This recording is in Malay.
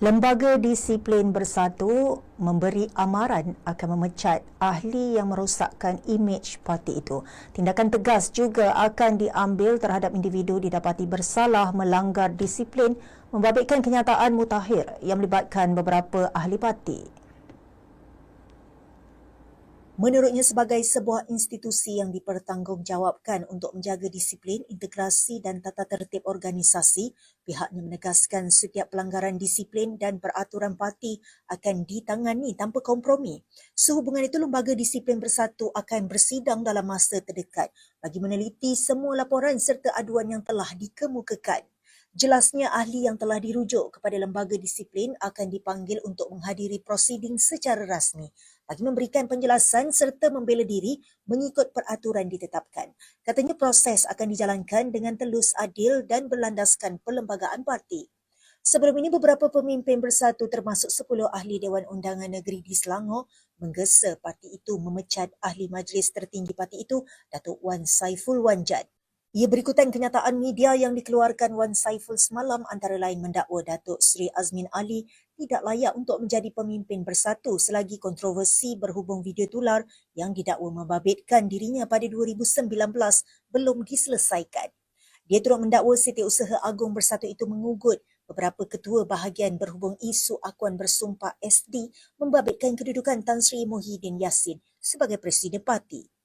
Lembaga Disiplin Bersatu memberi amaran akan memecat ahli yang merosakkan imej parti itu. Tindakan tegas juga akan diambil terhadap individu didapati bersalah melanggar disiplin membabitkan kenyataan mutakhir yang melibatkan beberapa ahli parti. Menurutnya sebagai sebuah institusi yang dipertanggungjawabkan untuk menjaga disiplin, integrasi dan tata tertib organisasi, pihaknya menegaskan setiap pelanggaran disiplin dan peraturan parti akan ditangani tanpa kompromi. Sehubungan itu, Lembaga Disiplin Bersatu akan bersidang dalam masa terdekat bagi meneliti semua laporan serta aduan yang telah dikemukakan. Jelasnya ahli yang telah dirujuk kepada lembaga disiplin akan dipanggil untuk menghadiri prosiding secara rasmi bagi memberikan penjelasan serta membela diri mengikut peraturan ditetapkan. Katanya proses akan dijalankan dengan telus adil dan berlandaskan perlembagaan parti. Sebelum ini beberapa pemimpin bersatu termasuk 10 ahli Dewan Undangan Negeri di Selangor menggesa parti itu memecat ahli majlis tertinggi parti itu Datuk Wan Saiful Wanjad. Ia berikutan kenyataan media yang dikeluarkan Wan Saiful semalam antara lain mendakwa Datuk Seri Azmin Ali tidak layak untuk menjadi pemimpin bersatu selagi kontroversi berhubung video tular yang didakwa membabitkan dirinya pada 2019 belum diselesaikan. Dia turut mendakwa Setiausaha Agung Bersatu itu mengugut beberapa ketua bahagian berhubung isu akuan bersumpah SD membabitkan kedudukan Tan Sri Muhyiddin Yassin sebagai Presiden Parti.